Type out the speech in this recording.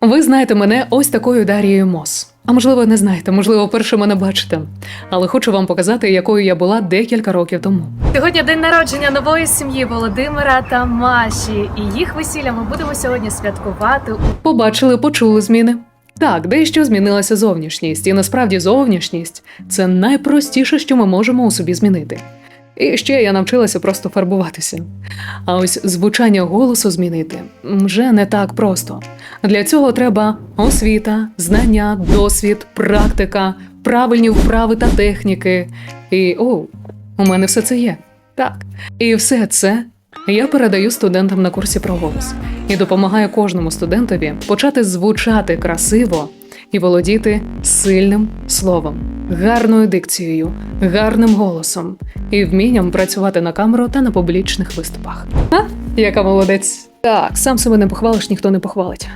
Ви знаєте мене ось такою Дарією Мос. А можливо, не знаєте, можливо, вперше мене бачите. Але хочу вам показати, якою я була декілька років тому. Сьогодні день народження нової сім'ї Володимира та Маші. І їх весілля ми будемо сьогодні святкувати. Побачили, почули зміни. Так, дещо змінилася зовнішність, і насправді зовнішність це найпростіше, що ми можемо у собі змінити. І ще я навчилася просто фарбуватися. А ось звучання голосу змінити вже не так просто. Для цього треба освіта, знання, досвід, практика, правильні вправи та техніки. І о, у мене все це є. Так. І все це я передаю студентам на курсі про голос і допомагаю кожному студентові почати звучати красиво і володіти сильним словом, гарною дикцією, гарним голосом і вмінням працювати на камеру та на публічних виступах. А? Яка молодець. Так, сам себе не похвалиш, ніхто не похвалить.